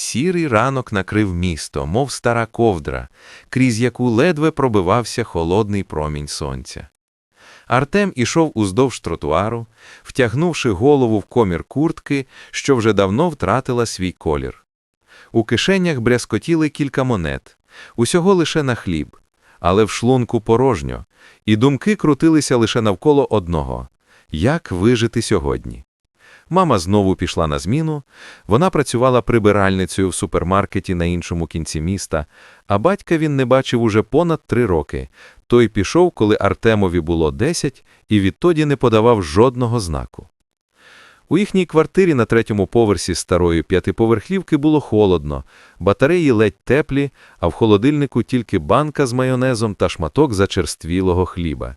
Сірий ранок накрив місто, мов стара ковдра, крізь яку ледве пробивався холодний промінь сонця. Артем ішов уздовж тротуару, втягнувши голову в комір куртки, що вже давно втратила свій колір. У кишенях брязкотіли кілька монет, усього лише на хліб, але в шлунку порожньо, і думки крутилися лише навколо одного як вижити сьогодні. Мама знову пішла на зміну, вона працювала прибиральницею в супермаркеті на іншому кінці міста, а батька він не бачив уже понад три роки. Той пішов, коли Артемові було десять, і відтоді не подавав жодного знаку. У їхній квартирі на третьому поверсі старої п'ятиповерхівки було холодно, батареї ледь теплі, а в холодильнику тільки банка з майонезом та шматок зачерствілого хліба.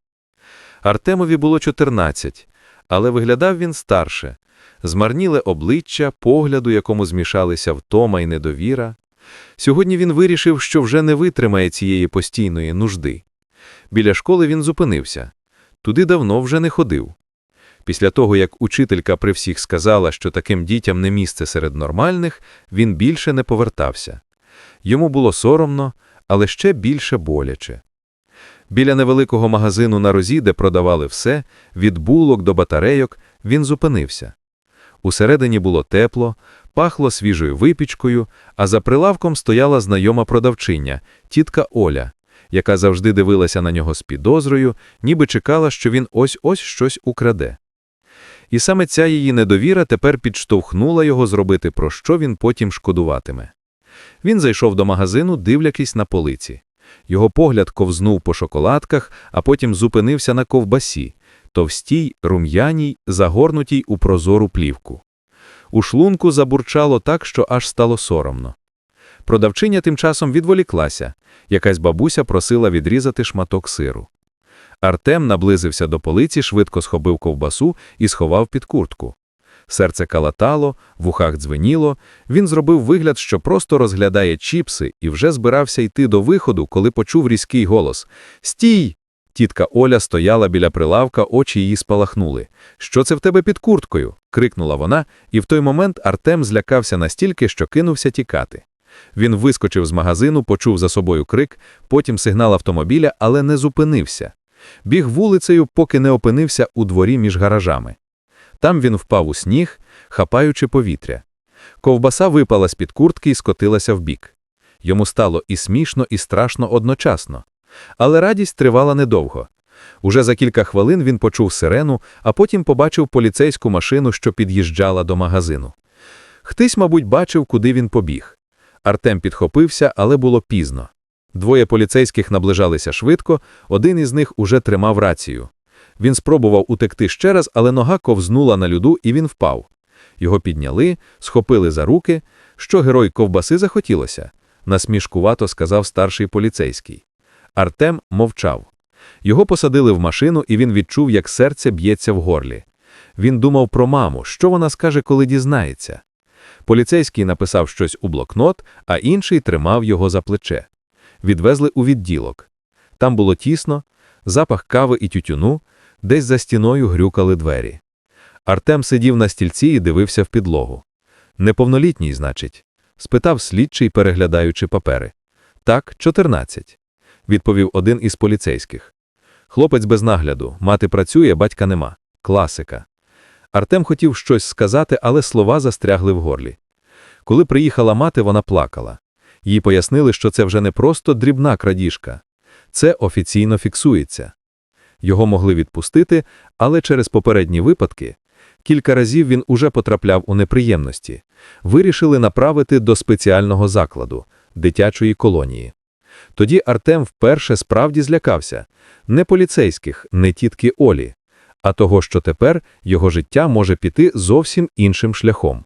Артемові було 14, але виглядав він старше, змарніле обличчя, погляду, якому змішалися втома й недовіра. Сьогодні він вирішив, що вже не витримає цієї постійної нужди. Біля школи він зупинився. Туди давно вже не ходив. Після того, як учителька при всіх сказала, що таким дітям не місце серед нормальних, він більше не повертався. Йому було соромно, але ще більше боляче. Біля невеликого магазину на розі, де продавали все, від булок до батарейок, він зупинився. Усередині було тепло, пахло свіжою випічкою, а за прилавком стояла знайома продавчиня, тітка Оля, яка завжди дивилася на нього з підозрою, ніби чекала, що він ось-ось щось украде. І саме ця її недовіра тепер підштовхнула його зробити, про що він потім шкодуватиме. Він зайшов до магазину, дивлячись на полиці. Його погляд ковзнув по шоколадках, а потім зупинився на ковбасі, товстій, рум'яній, загорнутій у прозору плівку. У шлунку забурчало так, що аж стало соромно. Продавчиня тим часом відволіклася, якась бабуся просила відрізати шматок сиру. Артем наблизився до полиці, швидко схопив ковбасу і сховав під куртку. Серце калатало, в ухах дзвеніло, він зробив вигляд, що просто розглядає чіпси, і вже збирався йти до виходу, коли почув різкий голос Стій! Тітка Оля стояла біля прилавка, очі її спалахнули. Що це в тебе під курткою? крикнула вона, і в той момент Артем злякався настільки, що кинувся тікати. Він вискочив з магазину, почув за собою крик, потім сигнал автомобіля, але не зупинився. Біг вулицею, поки не опинився у дворі між гаражами. Там він впав у сніг, хапаючи повітря. Ковбаса випала з-під куртки і скотилася вбік. Йому стало і смішно, і страшно одночасно. Але радість тривала недовго. Уже за кілька хвилин він почув сирену, а потім побачив поліцейську машину, що під'їжджала до магазину. Хтось, мабуть, бачив, куди він побіг. Артем підхопився, але було пізно. Двоє поліцейських наближалися швидко, один із них уже тримав рацію. Він спробував утекти ще раз, але нога ковзнула на люду, і він впав. Його підняли, схопили за руки. Що герой ковбаси захотілося, насмішкувато сказав старший поліцейський. Артем мовчав. Його посадили в машину, і він відчув, як серце б'ється в горлі. Він думав про маму, що вона скаже, коли дізнається. Поліцейський написав щось у блокнот, а інший тримав його за плече. Відвезли у відділок. Там було тісно, запах кави і тютюну, десь за стіною грюкали двері. Артем сидів на стільці і дивився в підлогу. Неповнолітній, значить, спитав слідчий, переглядаючи папери. Так, 14. відповів один із поліцейських. Хлопець без нагляду, мати працює, батька нема. Класика. Артем хотів щось сказати, але слова застрягли в горлі. Коли приїхала мати, вона плакала. Їй пояснили, що це вже не просто дрібна крадіжка, це офіційно фіксується. Його могли відпустити, але через попередні випадки кілька разів він уже потрапляв у неприємності, вирішили направити до спеціального закладу, дитячої колонії. Тоді Артем вперше справді злякався не поліцейських, не тітки Олі, а того, що тепер його життя може піти зовсім іншим шляхом.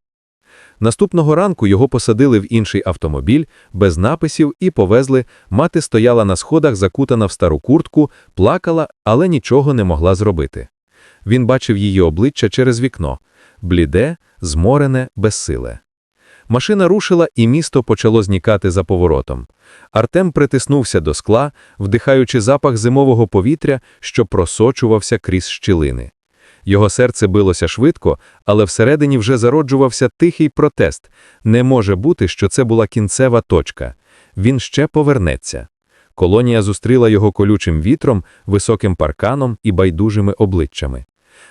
Наступного ранку його посадили в інший автомобіль без написів і повезли. Мати стояла на сходах, закутана в стару куртку, плакала, але нічого не могла зробити. Він бачив її обличчя через вікно бліде, зморене, безсиле. Машина рушила, і місто почало знікати за поворотом. Артем притиснувся до скла, вдихаючи запах зимового повітря, що просочувався крізь щілини. Його серце билося швидко, але всередині вже зароджувався тихий протест. Не може бути, що це була кінцева точка. Він ще повернеться. Колонія зустріла його колючим вітром, високим парканом і байдужими обличчями.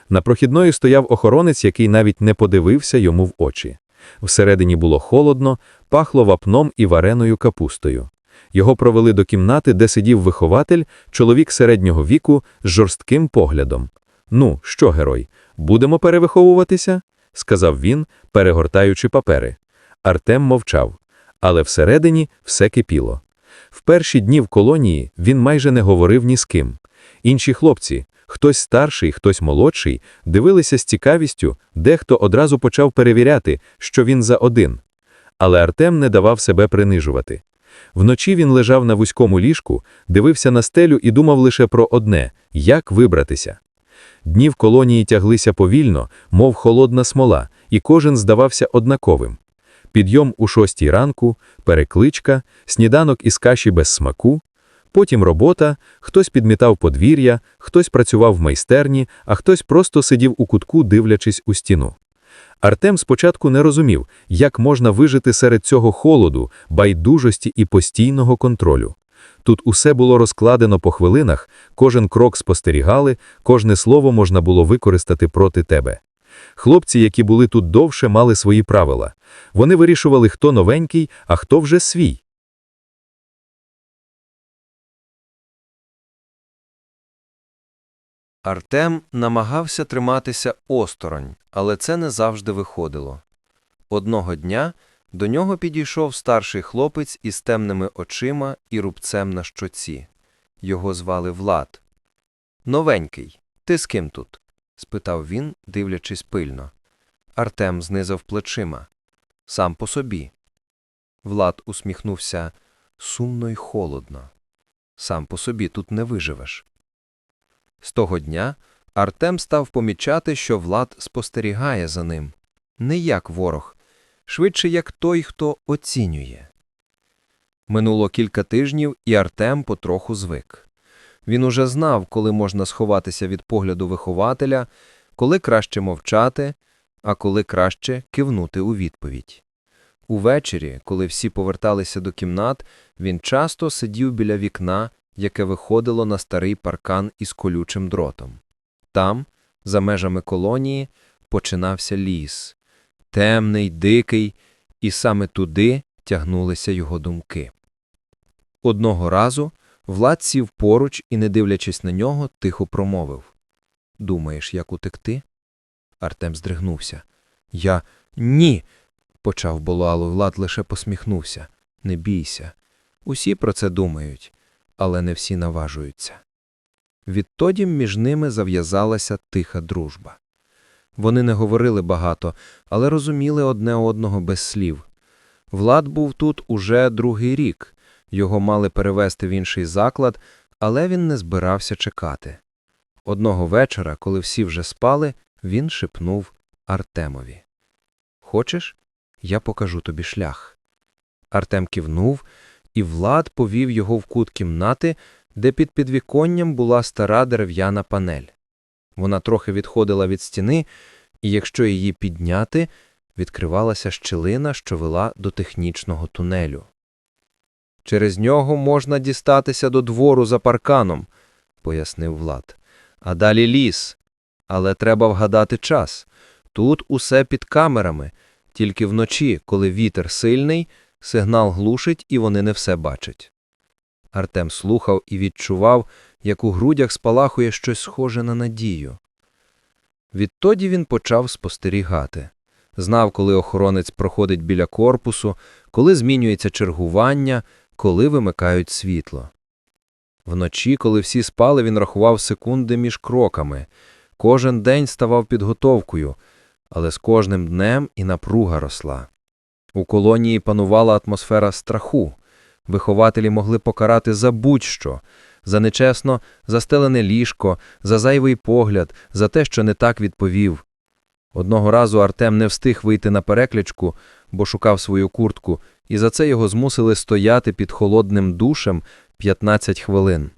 На прохідної стояв охоронець, який навіть не подивився йому в очі. Всередині було холодно, пахло вапном і вареною капустою. Його провели до кімнати, де сидів вихователь, чоловік середнього віку з жорстким поглядом. Ну, що, герой, будемо перевиховуватися? сказав він, перегортаючи папери. Артем мовчав, але всередині все кипіло. В перші дні в колонії він майже не говорив ні з ким. Інші хлопці, хтось старший, хтось молодший, дивилися з цікавістю, дехто одразу почав перевіряти, що він за один. Але Артем не давав себе принижувати. Вночі він лежав на вузькому ліжку, дивився на стелю і думав лише про одне – як вибратися. Дні в колонії тяглися повільно, мов холодна смола, і кожен здавався однаковим. Підйом у шостій ранку, перекличка, сніданок із каші без смаку, потім робота, хтось підмітав подвір'я, хтось працював в майстерні, а хтось просто сидів у кутку, дивлячись у стіну. Артем спочатку не розумів, як можна вижити серед цього холоду, байдужості і постійного контролю. Тут усе було розкладено по хвилинах, кожен крок спостерігали, кожне слово можна було використати проти тебе. Хлопці, які були тут довше, мали свої правила. Вони вирішували, хто новенький, а хто вже свій. Артем намагався триматися осторонь, але це не завжди виходило. Одного дня до нього підійшов старший хлопець із темними очима і рубцем на щоці. Його звали Влад. Новенький, ти з ким тут? спитав він, дивлячись пильно. Артем знизав плечима. Сам по собі. Влад усміхнувся сумно й холодно. Сам по собі тут не виживеш. З того дня Артем став помічати, що Влад спостерігає за ним. Не як ворог, швидше як той, хто оцінює. Минуло кілька тижнів, і Артем потроху звик. Він уже знав, коли можна сховатися від погляду вихователя, коли краще мовчати, а коли краще кивнути у відповідь. Увечері, коли всі поверталися до кімнат, він часто сидів біля вікна, яке виходило на старий паркан із колючим дротом. Там, за межами колонії, починався ліс, темний, дикий, і саме туди тягнулися його думки. Одного разу Влад сів поруч і, не дивлячись на нього, тихо промовив Думаєш, як утекти? Артем здригнувся. Я ні. почав було, Влад лише посміхнувся. Не бійся. Усі про це думають, але не всі наважуються. Відтоді між ними зав'язалася тиха дружба. Вони не говорили багато, але розуміли одне одного без слів. Влад був тут уже другий рік, його мали перевести в інший заклад, але він не збирався чекати. Одного вечора, коли всі вже спали, він шепнув Артемові. Хочеш, я покажу тобі шлях. Артем кивнув, і Влад повів його в кут кімнати, де під підвіконням була стара дерев'яна панель. Вона трохи відходила від стіни, і якщо її підняти, відкривалася щілина, що вела до технічного тунелю. Через нього можна дістатися до двору за парканом, пояснив Влад. А далі ліс. Але треба вгадати час. Тут усе під камерами, тільки вночі, коли вітер сильний, сигнал глушить і вони не все бачать. Артем слухав і відчував, як у грудях спалахує щось схоже на надію. Відтоді він почав спостерігати. Знав, коли охоронець проходить біля корпусу, коли змінюється чергування, коли вимикають світло. Вночі, коли всі спали, він рахував секунди між кроками. Кожен день ставав підготовкою, але з кожним днем і напруга росла. У колонії панувала атмосфера страху. Вихователі могли покарати за будь-що, за нечесно застелене ліжко, за зайвий погляд, за те, що не так відповів. Одного разу Артем не встиг вийти на перекличку, бо шукав свою куртку, і за це його змусили стояти під холодним душем 15 хвилин.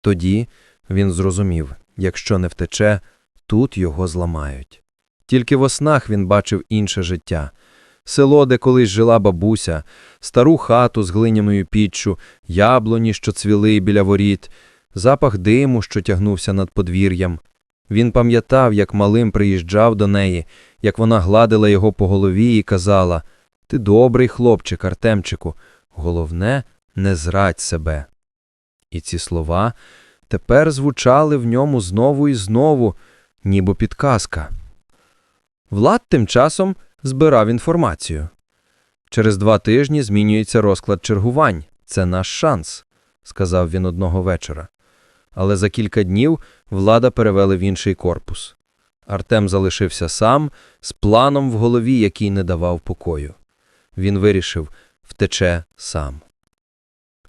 Тоді він зрозумів, якщо не втече, тут його зламають. Тільки в оснах він бачив інше життя. Село, де колись жила бабуся, стару хату з глиняною піччю, яблуні, що цвіли біля воріт, запах диму, що тягнувся над подвір'ям. Він пам'ятав, як малим приїжджав до неї, як вона гладила його по голові і казала «Ти добрий хлопчик, Артемчику, головне, не зрадь себе». І ці слова тепер звучали в ньому знову і знову, ніби підказка. Влад тим часом збирав інформацію. Через два тижні змінюється розклад чергувань. Це наш шанс, сказав він одного вечора. Але за кілька днів влада перевели в інший корпус. Артем залишився сам з планом в голові, який не давав покою. Він вирішив втече сам.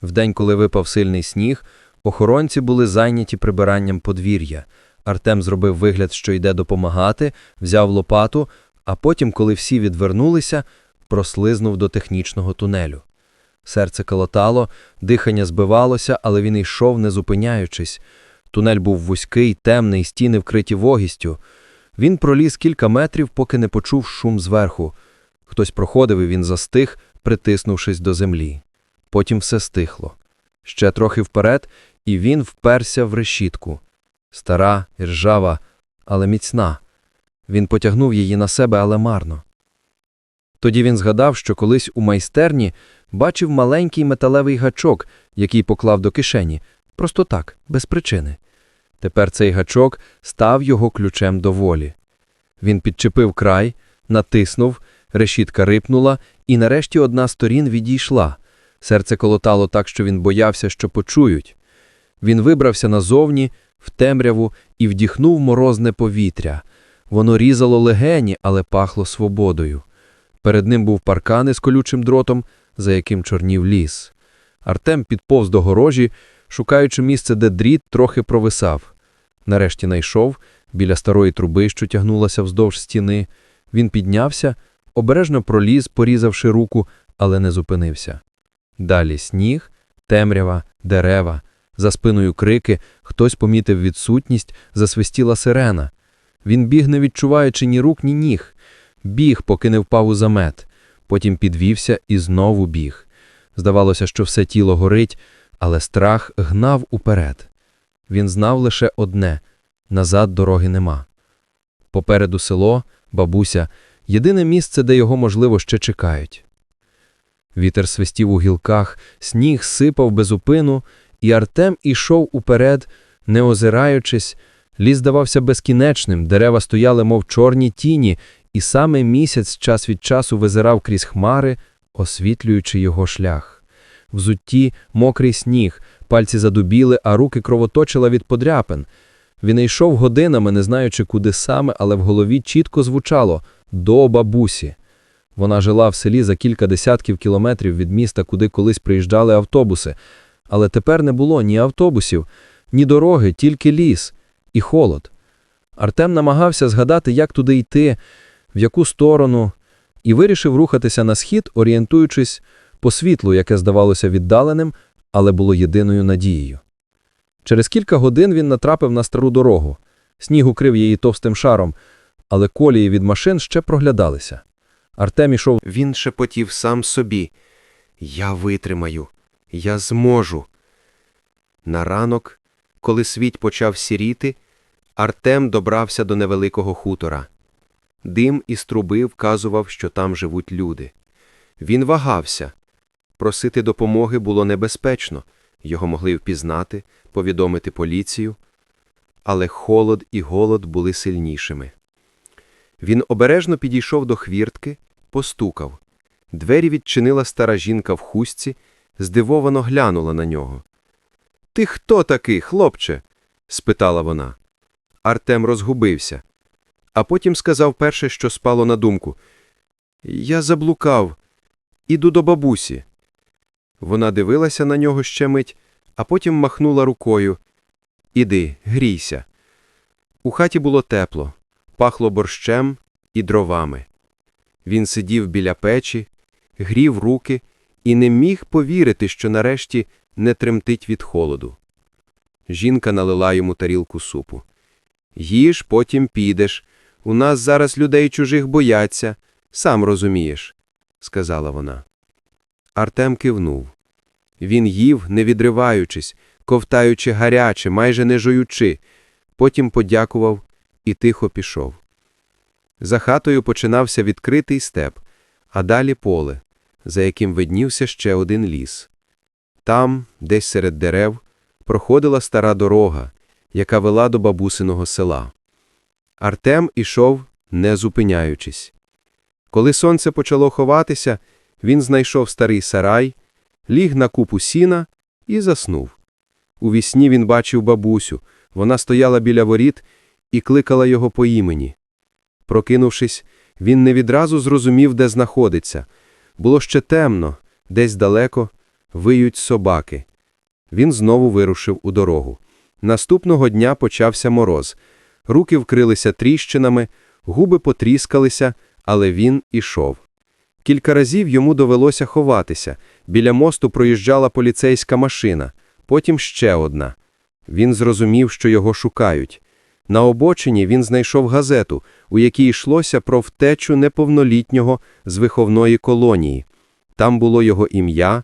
Вдень, коли випав сильний сніг, охоронці були зайняті прибиранням подвір'я. Артем зробив вигляд, що йде допомагати, взяв лопату, а потім, коли всі відвернулися, прослизнув до технічного тунелю. Серце колотало, дихання збивалося, але він йшов, не зупиняючись. Тунель був вузький, темний, стіни вкриті вогістю. Він проліз кілька метрів, поки не почув шум зверху. Хтось проходив, і він застиг, притиснувшись до землі. Потім все стихло. Ще трохи вперед, і він вперся в решітку. Стара, ржава, але міцна. Він потягнув її на себе, але марно. Тоді він згадав, що колись у майстерні бачив маленький металевий гачок, який поклав до кишені, просто так, без причини. Тепер цей гачок став його ключем до волі. Він підчепив край, натиснув, решітка рипнула, і нарешті одна з сторін відійшла. Серце колотало так, що він боявся, що почують. Він вибрався назовні, в темряву, і вдіхнув морозне повітря. Воно різало легені, але пахло свободою. Перед ним був паркан із колючим дротом, за яким чорнів ліс. Артем підповз до горожі, шукаючи місце, де дріт трохи провисав. Нарешті найшов, біля старої труби, що тягнулася вздовж стіни. Він піднявся, обережно проліз, порізавши руку, але не зупинився. Далі сніг, темрява, дерева, за спиною крики, хтось помітив відсутність, засвистіла сирена. Він біг, не відчуваючи ні рук, ні ніг. Біг, поки не впав у замет. Потім підвівся і знову біг. Здавалося, що все тіло горить, але страх гнав уперед. Він знав лише одне – назад дороги нема. Попереду село, бабуся – єдине місце, де його, можливо, ще чекають. Вітер свистів у гілках, сніг сипав без упину, і Артем ішов уперед, не озираючись. Ліс здавався безкінечним, дерева стояли, мов чорні тіні, і саме місяць час від часу визирав крізь хмари, освітлюючи його шлях. Взутті мокрий сніг, пальці задубіли, а руки кровоточила від подряпин. Він йшов годинами, не знаючи, куди саме, але в голові чітко звучало «до бабусі». Вона жила в селі за кілька десятків кілометрів від міста, куди колись приїжджали автобуси. Але тепер не було ні автобусів, ні дороги, тільки ліс і холод. Артем намагався згадати, як туди йти, в яку сторону, і вирішив рухатися на схід, орієнтуючись по світлу, яке здавалося віддаленим, але було єдиною надією. Через кілька годин він натрапив на стару дорогу. Сніг укрив її товстим шаром, але колії від машин ще проглядалися. Артем ішов Він шепотів сам собі. Я витримаю, я зможу. На ранок, коли світ почав сіріти, Артем добрався до невеликого хутора. Дим із труби вказував, що там живуть люди. Він вагався. Просити допомоги було небезпечно, його могли впізнати, повідомити поліцію. Але холод і голод були сильнішими. Він обережно підійшов до хвіртки, постукав. Двері відчинила стара жінка в хустці, здивовано глянула на нього. Ти хто такий, хлопче? спитала вона. Артем розгубився, а потім сказав перше, що спало на думку. Я заблукав, іду до бабусі. Вона дивилася на нього ще мить, а потім махнула рукою. Іди, грійся. У хаті було тепло, пахло борщем і дровами. Він сидів біля печі, грів руки і не міг повірити, що нарешті не тремтить від холоду. Жінка налила йому тарілку супу. Їж, потім підеш. У нас зараз людей чужих бояться, сам розумієш, сказала вона. Артем кивнув. Він їв, не відриваючись, ковтаючи гаряче, майже не жуючи, потім подякував і тихо пішов. За хатою починався відкритий степ, а далі поле, за яким виднівся ще один ліс. Там, десь серед дерев, проходила стара дорога, яка вела до бабусиного села. Артем ішов, не зупиняючись. Коли сонце почало ховатися, він знайшов старий сарай, ліг на купу сіна і заснув. У вісні він бачив бабусю, вона стояла біля воріт і кликала його по імені. Прокинувшись, він не відразу зрозумів, де знаходиться. Було ще темно, десь далеко виють собаки. Він знову вирушив у дорогу. Наступного дня почався мороз. Руки вкрилися тріщинами, губи потріскалися, але він ішов. Кілька разів йому довелося ховатися. Біля мосту проїжджала поліцейська машина, потім ще одна. Він зрозумів, що його шукають. На обочині він знайшов газету, у якій йшлося про втечу неповнолітнього з виховної колонії. Там було його ім'я,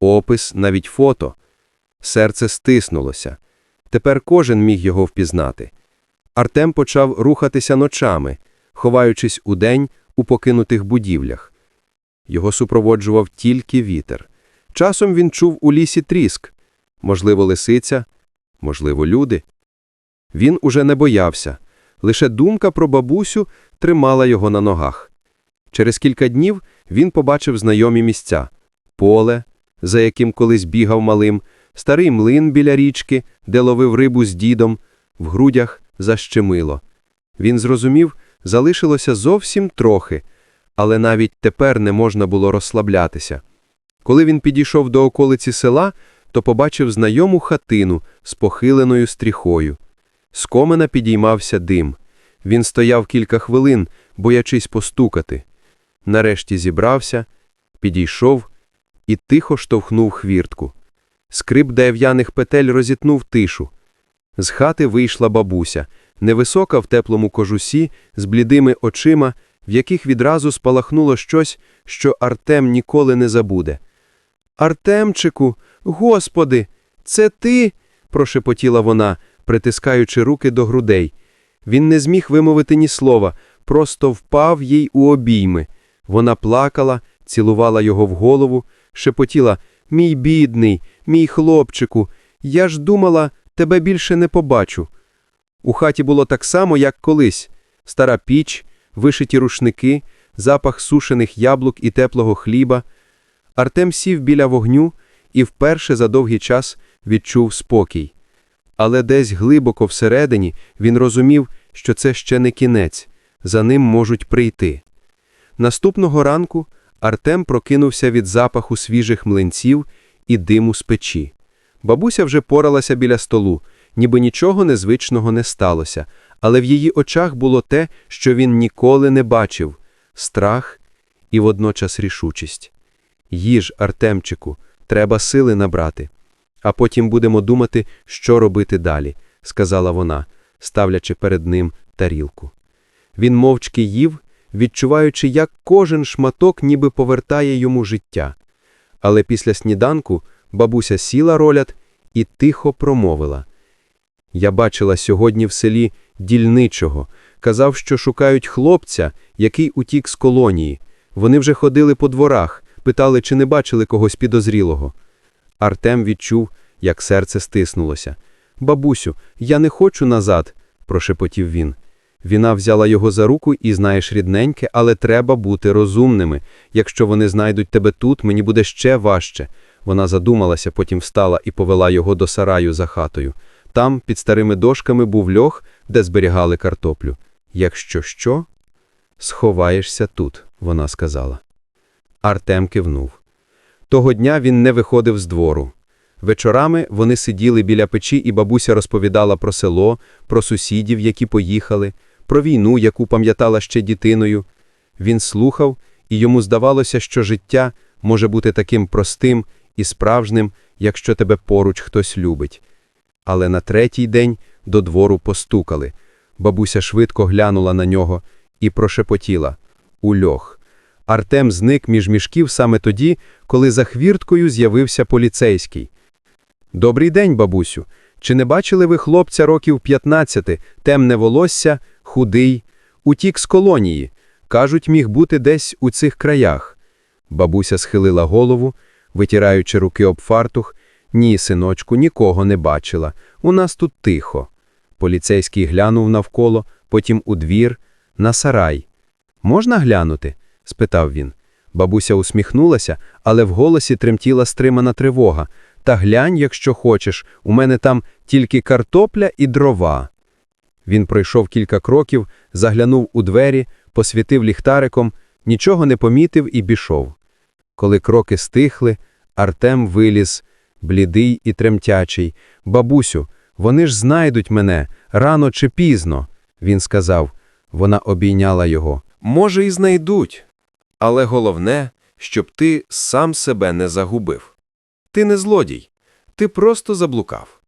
опис, навіть фото. Серце стиснулося. Тепер кожен міг його впізнати. Артем почав рухатися ночами, ховаючись удень у покинутих будівлях. Його супроводжував тільки вітер. Часом він чув у лісі тріск. Можливо, лисиця, можливо, люди. Він уже не боявся. Лише думка про бабусю тримала його на ногах. Через кілька днів він побачив знайомі місця – поле, за яким колись бігав малим, старий млин біля річки, де ловив рибу з дідом, в грудях защемило. Він зрозумів, залишилося зовсім трохи, але навіть тепер не можна було розслаблятися. Коли він підійшов до околиці села, то побачив знайому хатину з похиленою стріхою. З комина підіймався дим. Він стояв кілька хвилин, боячись постукати. Нарешті зібрався, підійшов і тихо штовхнув хвіртку. Скрип дерев'яних петель розітнув тишу. З хати вийшла бабуся, невисока в теплому кожусі, з блідими очима, в яких відразу спалахнуло щось, що Артем ніколи не забуде. Артемчику, господи, це ти? прошепотіла вона, притискаючи руки до грудей. Він не зміг вимовити ні слова, просто впав їй у обійми. Вона плакала, цілувала його в голову, шепотіла Мій бідний, мій хлопчику, я ж думала, тебе більше не побачу. У хаті було так само, як колись стара піч, вишиті рушники, запах сушених яблук і теплого хліба. Артем сів біля вогню і вперше за довгий час відчув спокій. Але десь глибоко всередині він розумів, що це ще не кінець, за ним можуть прийти. Наступного ранку Артем прокинувся від запаху свіжих млинців і диму з печі. Бабуся вже поралася біля столу, ніби нічого незвичного не сталося, але в її очах було те, що він ніколи не бачив – страх і водночас рішучість. Їж, Артемчику, треба сили набрати. А потім будемо думати, що робити далі, сказала вона, ставлячи перед ним тарілку. Він мовчки їв, відчуваючи, як кожен шматок ніби повертає йому життя. Але після сніданку бабуся сіла роляд і тихо промовила. Я бачила сьогодні в селі дільничого, казав, що шукають хлопця, який утік з колонії. Вони вже ходили по дворах, питали, чи не бачили когось підозрілого. Артем відчув, як серце стиснулося. Бабусю, я не хочу назад, прошепотів він. Віна взяла його за руку і, знаєш, рідненьке, але треба бути розумними. Якщо вони знайдуть тебе тут, мені буде ще важче. Вона задумалася, потім встала і повела його до сараю за хатою. Там, під старими дошками, був льох, де зберігали картоплю. Якщо що, сховаєшся тут, вона сказала. Артем кивнув. Того дня він не виходив з двору. Вечорами вони сиділи біля печі, і бабуся розповідала про село, про сусідів, які поїхали, про війну, яку пам'ятала ще дитиною. Він слухав, і йому здавалося, що життя може бути таким простим і справжнім, якщо тебе поруч хтось любить. Але на третій день до двору постукали. Бабуся швидко глянула на нього і прошепотіла у льох. Артем зник між мішків саме тоді, коли за хвірткою з'явився поліцейський. Добрий день, бабусю. Чи не бачили ви хлопця років 15, темне волосся, худий, утік з колонії? Кажуть, міг бути десь у цих краях. Бабуся схилила голову, витираючи руки об фартух. Ні, синочку, нікого не бачила. У нас тут тихо. Поліцейський глянув навколо, потім у двір, на сарай. Можна глянути? спитав він. Бабуся усміхнулася, але в голосі тремтіла стримана тривога. Та глянь, якщо хочеш, у мене там тільки картопля і дрова. Він пройшов кілька кроків, заглянув у двері, посвітив ліхтариком, нічого не помітив і пішов. Коли кроки стихли, Артем виліз, блідий і тремтячий. Бабусю, вони ж знайдуть мене, рано чи пізно, він сказав. Вона обійняла його. Може, і знайдуть. Але головне, щоб ти сам себе не загубив. Ти не злодій, ти просто заблукав.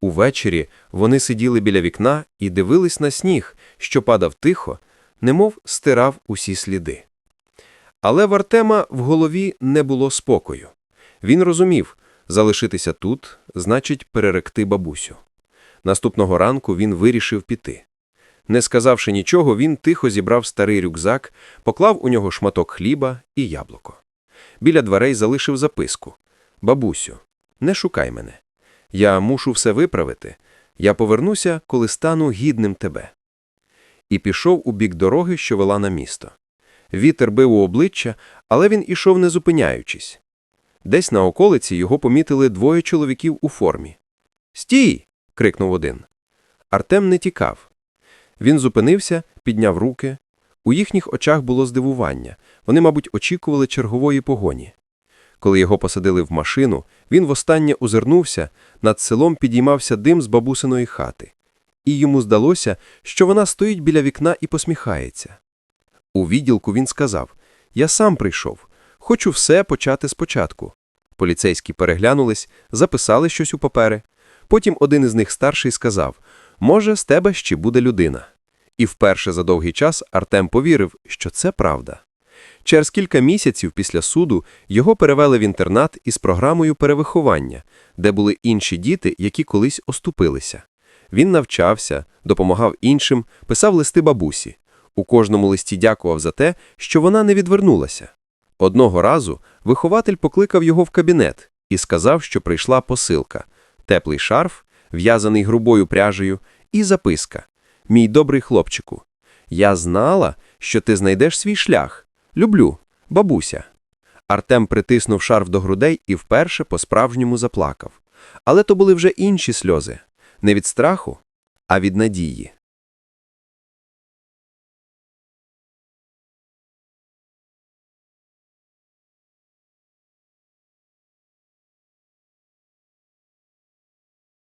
Увечері вони сиділи біля вікна і дивились на сніг, що падав тихо, немов стирав усі сліди. Але в Артема в голові не було спокою. Він розумів, залишитися тут значить переректи бабусю. Наступного ранку він вирішив піти. Не сказавши нічого, він тихо зібрав старий рюкзак, поклав у нього шматок хліба і яблуко. Біля дверей залишив записку. «Бабусю, не шукай мене. Я мушу все виправити. Я повернуся, коли стану гідним тебе». І пішов у бік дороги, що вела на місто. Вітер бив у обличчя, але він ішов не зупиняючись. Десь на околиці його помітили двоє чоловіків у формі. «Стій!» – крикнув один. Артем не тікав. Він зупинився, підняв руки. У їхніх очах було здивування. Вони, мабуть, очікували чергової погоні. Коли його посадили в машину, він востаннє озирнувся, над селом підіймався дим з бабусиної хати. І йому здалося, що вона стоїть біля вікна і посміхається. У відділку він сказав «Я сам прийшов. Хочу все почати спочатку». Поліцейські переглянулись, записали щось у папери. Потім один із них старший сказав «Може, з тебе ще буде людина». І вперше за довгий час Артем повірив, що це правда. Через кілька місяців після суду його перевели в інтернат із програмою перевиховання, де були інші діти, які колись оступилися. Він навчався, допомагав іншим, писав листи бабусі. У кожному листі дякував за те, що вона не відвернулася. Одного разу вихователь покликав його в кабінет і сказав, що прийшла посилка – теплий шарф, в'язаний грубою пряжею, і записка «Мій добрий хлопчику, я знала, що ти знайдеш свій шлях. Люблю, бабуся». Артем притиснув шарф до грудей і вперше по-справжньому заплакав. Але то були вже інші сльози. Не від страху, а від надії.